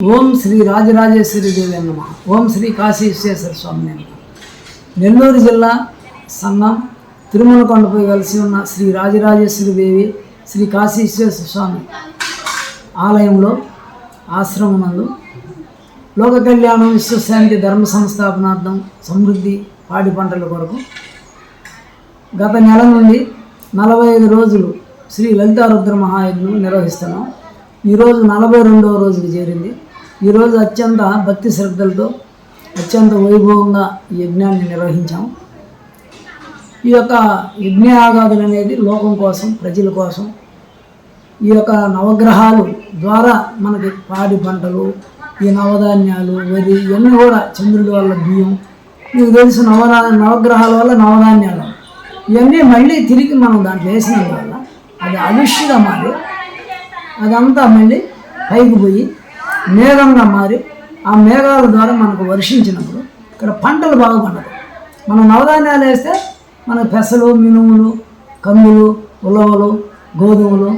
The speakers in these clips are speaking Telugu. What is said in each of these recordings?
ఓం శ్రీ రాజరాజేశ్వరి దేవి నమ ఓం శ్రీ కాశీశ్వేశ్వర స్వామి నమ నెల్లూరు జిల్లా సంఘం తిరుమల కొండపై కలిసి ఉన్న శ్రీ రాజరాజేశ్వరి దేవి శ్రీ కాశీశ్వేశ్వర స్వామి ఆలయంలో ఆశ్రమనందు లోక కళ్యాణం విశ్వశాంతి ధర్మ సంస్థాపనార్థం సమృద్ధి పాడి పంటల కొరకు గత నెల నుండి నలభై ఐదు రోజులు శ్రీ లలితారుద్ర మహాయజ్ఞం నిర్వహిస్తున్నాం. ఈరోజు నలభై రెండవ రోజుకి చేరింది. ఈరోజు అత్యంత భక్తి శ్రద్ధలతో అత్యంత వైభవంగా ఈ యజ్ఞాన్ని నిర్వహించాం. ఈ యొక్క యజ్ఞయాగాదులు అనేది లోకం కోసం ప్రజల కోసం ఈ యొక్క నవగ్రహాలు ద్వారా మనకి పాడి పంటలు ఈ నవధాన్యాలు వరి ఇవన్నీ కూడా చంద్రుడి వల్ల బియ్యం మీకు తెలుసు నవనా నవగ్రహాల వల్ల నవధాన్యాలు. ఇవన్నీ మళ్ళీ తిరిగి మనం దాంట్లో వేసినందువల్ల అది అవిష్యుగా మారి అదంతా మళ్ళీ పైకి పోయి మేఘంగా మారి ఆ మేఘాల ద్వారా మనకు వర్షించినప్పుడు ఇక్కడ పంటలు బాగా పండదు మనం నవధాన్యాలు వేస్తే మనకు పెసలు మినుములు కందులు ఉలవలు గోధుమలు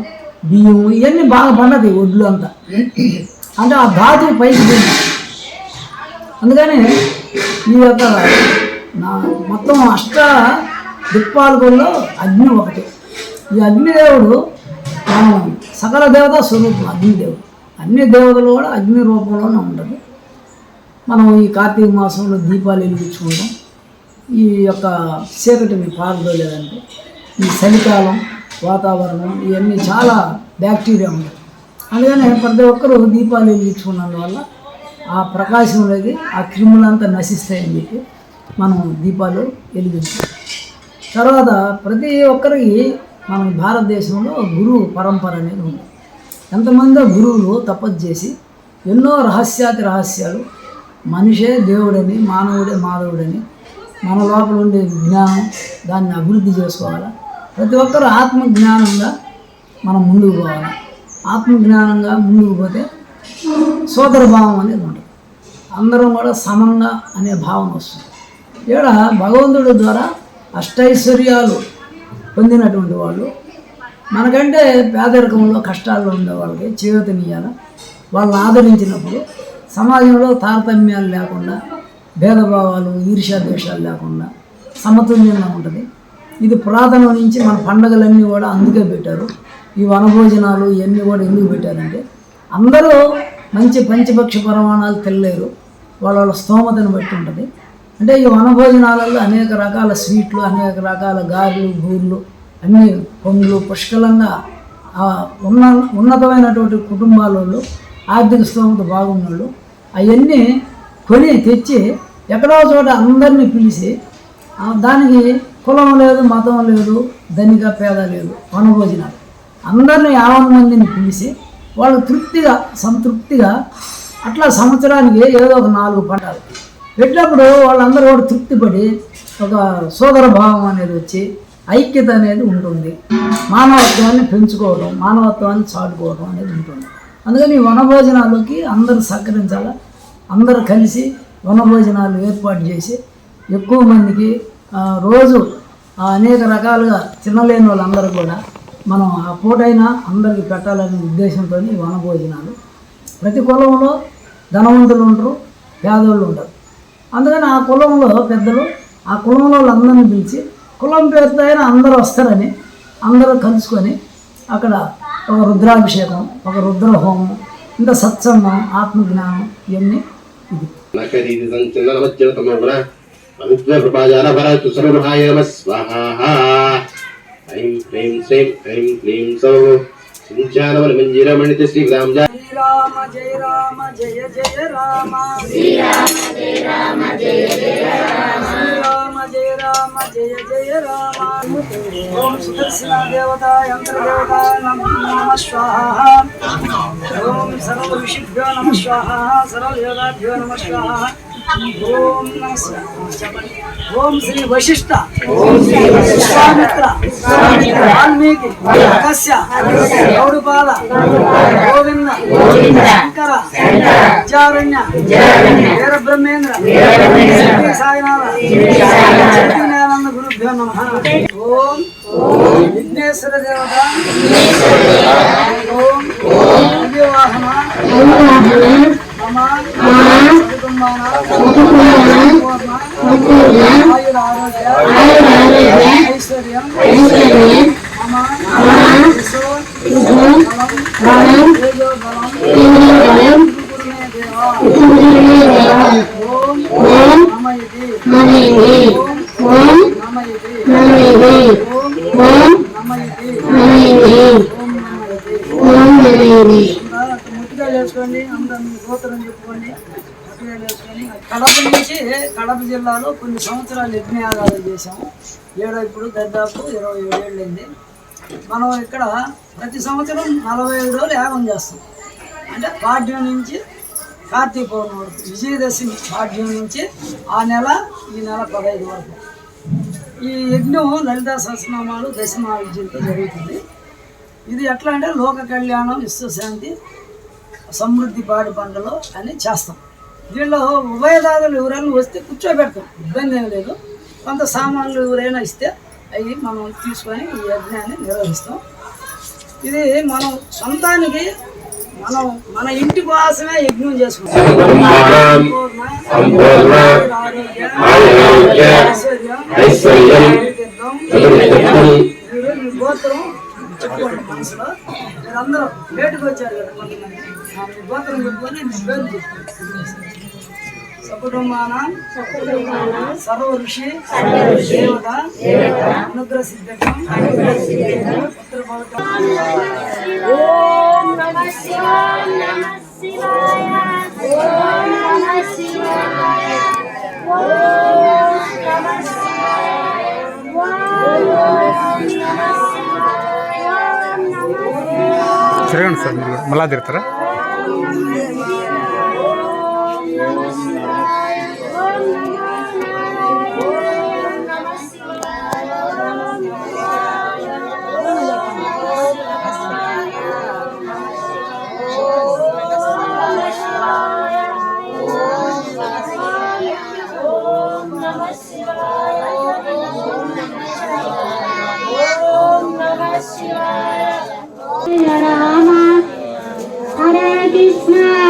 బియ్యము ఇవన్నీ బాగా పండుతాయి ఒడ్లు అంతా. అంటే ఆ ధాతువు పైకి పోయింది. అందుకని ఈ యొక్క నా మొత్తం అష్ట దిక్పాలకుల్లో అగ్ని ఒకటి. ఈ అగ్నిదేవుడు సకల దేవత స్వరూపం అగ్నిదేవుడు. అన్ని దేవతలు కూడా అగ్ని రూపంలోనే ఉంటుంది మనం ఈ కార్తీక మాసంలో దీపాలు వెలిగించుకుంటాం ఈ యొక్క చీకటిని పారదోలేదంటే ఈ చలికాలం వాతావరణం ఇవన్నీ చాలా బ్యాక్టీరియా ఉంటాయి అందుకని ప్రతి ఒక్కరూ దీపాలు వెలిగించుకున్నందువల్ల ఆ ప్రకాశం అనేది ఆ క్రిములంతా నశిస్తాయని చెప్పి మనం దీపాలు వెలిగించాం తర్వాత ప్రతి ఒక్కరికి మన భారతదేశంలో గురువు పరంపర అనేది ఉంది. ఎంతమందో గురువులు తపస్సు చేసి ఎన్నో రహస్యాతి రహస్యాలు మనిషే దేవుడని మానవుడే మాధవుడని మన లోపల ఉండే జ్ఞానం దాన్ని అభివృద్ధి చేసుకోవాలి? ప్రతి ఒక్కరు ఆత్మజ్ఞానంగా మనం ముందుకు పోవాలి? ఆత్మజ్ఞానంగా ముందుకు పోతే సోదర భావం అనేది ఉంటుంది అందరం కూడా సమంగా అనే భావన వస్తుంది. ఇక్కడ భగవంతుడి ద్వారా అష్టైశ్వర్యాలు పొందినటువంటి వాళ్ళు మనకంటే పేదరికంలో కష్టాల్లో ఉండే వాళ్ళకి చేయూతనియాల వాళ్ళని ఆదరించినప్పుడు సమాజంలో తారతమ్యాలు లేకుండా భేదభావాలు ఈర్ష్యాద్వేషాలు లేకుండా సమతుల్యంగా ఉంటుంది. ఇది పురాతనం నుంచి మన పండగలన్నీ కూడా అందుకే పెట్టారు. ఈ వనభోజనాలు ఇవన్నీ కూడా ఎందుకు పెట్టారంటే అందరూ మంచి పంచపక్ష ప్రమాణాలు తెల్లేరు వాళ్ళ వాళ్ళ స్తోమతను బట్టి ఉంటుంది. అంటే ఈ వనభోజనాలలో అనేక రకాల స్వీట్లు అనేక రకాల గారెలు బూర్లు అన్ని పొంగులు పుష్కలంగా ఉన్న ఉన్నతమైనటువంటి కుటుంబాలలో ఆర్థిక స్థోమత బాగున్నోళ్ళు అవన్నీ కొని తెచ్చి ఎక్కడో చోట అందరినీ పిలిచి దానికి కులం లేదు మతం లేదు ధనిక పేద లేదు వనభోజనాలు. అందరినీ యాభై మందిని పిలిచి వాళ్ళు తృప్తిగా సంతృప్తిగా అట్లా సంవత్సరానికి ఏదో ఒక నాలుగు పంటలు పెట్టినప్పుడు వాళ్ళందరూ కూడా తృప్తిపడి ఒక సోదర భావం అనేది వచ్చి ఐక్యత అనేది ఉంటుంది. మానవత్వాన్ని పెంచుకోవడం మానవత్వాన్ని చాటుకోవడం అనేది ఉంటుంది. అందుకని ఈ వనభోజనాలకి అందరూ సహకరించాలా? అందరూ కలిసి వనభోజనాలు ఏర్పాటు చేసి ఎక్కువ మందికి రోజు అనేక రకాలుగా తినలేని వాళ్ళందరూ కూడా మనం ఆ పూటైనా అందరికీ పెట్టాలనే ఉద్దేశంతో ఈ వనభోజనాలు. ప్రతి కులంలో ధనవంతులు ఉంటారు పేదోళ్ళు ఉంటారు. అందుకని ఆ కులంలో పెద్దలు ఆ కులంలో వాళ్ళందరినీ పిలిచి కులం పేరుతో అయినా అందరూ వస్తారని అందరూ కలుసుకొని అక్కడ ఒక రుద్రాభిషేకం ఒక రుద్ర హోమం ఇంకా సత్సంగం ఆత్మజ్ఞానం ఇవన్నీ ఇది. స్వాహ ఐం క్లీం శ్రీం ఐం క్లీం సౌ. సించానవల మంజిరమణిత శ్రీగ్రామ జా శ్రీరామ జయ రామ జయ జయ రామ శ్రీరామ జయ రామ జయ జయ రామ శ్రీరామ జయ రామ జయ జయ రామ ఓం సుదర్శన దేవత యంత్ర దేవత నమ స్వాహ ఓం సర్వ ఋషిభ్యో నమ స్వాహ సర్వ దేవతాభ్యో నమ స్వాహ ఓం నమ స్వాహ చెప్పండి. ఓం శ్రీ శ్రీ విశ్వామిత్ర వాల్మీకి అగస్య గౌడుపాల గోవింద శంకర విద్యారణ్య వీర బ్రహ్మేంద్ర శ్రీ సాయినాథ చైతన్యానంద గురుభ్యో నమ. ఓం విఘ్నేశ్వర దేవత ఓం ఆయుర ఆరోగ్య ఐశ్వర్యం మమ యశో అందరం మీ గోత్రం చెప్పుకోండి కడప నుంచి కడప జిల్లాలో కొన్ని సంవత్సరాలు యజ్ఞయాగాలు చేశాము. ఏడో ఇప్పుడు దాదాపు ఇరవై ఏళ్ళైంది మనం ఇక్కడ ప్రతి సంవత్సరం నలభై ఐదు రోజులు యాగం చేస్తాం. అంటే పాడ్యం నుంచి కార్తీక పౌర్ణమి వరకు విజయదశమి పాడ్యం నుంచి ఆ నెల ఈ నెల పదహైదు వరకు. ఈ యజ్ఞం లలితా సహస్రనామాలు దశమా విద్యలతో జరుగుతుంది. ఇది ఎట్లా అంటే లోక కళ్యాణం విశ్వశాంతి సమృద్ధి పాడి పండుగలో అని చేస్తాం. దీనిలో ఉభయదారులు ఎవరైనా వస్తే కూర్చోబెడతాం. ఇబ్బంది ఏం లేదు. కొంత సామాన్లు ఎవరైనా ఇస్తే అవి మనం తీసుకొని ఈ యజ్ఞాన్ని నిర్వహిస్తాం. ఇది మనం సొంతానికి మనం మన ఇంటి కోసమే యజ్ఞం చేసుకుంటాం. గోత్రం చెప్పుకోండి మనసులో. మీరందరూ లేటుగా వచ్చారు కదా కొంతమంది. గోత్రం చెప్పుకొని మీ పేరు చెప్పుకోండి సకుటుంబాన సర్వ ఋషి దేవత అనుగ్రహ సిద్ధకం పుత్ర పవిత్ర ఓం నమ శివాయ నమ శివాయ ఓం నమ శివాయ ఓం నమ శివాయ ఓం నమ శివాయ ఓం నమ శివాయ Hare Krishna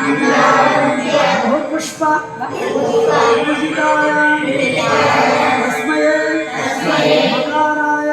మందారముఖ్య బహుపుష్ప పూజితాయ తస్మయే మకారాయ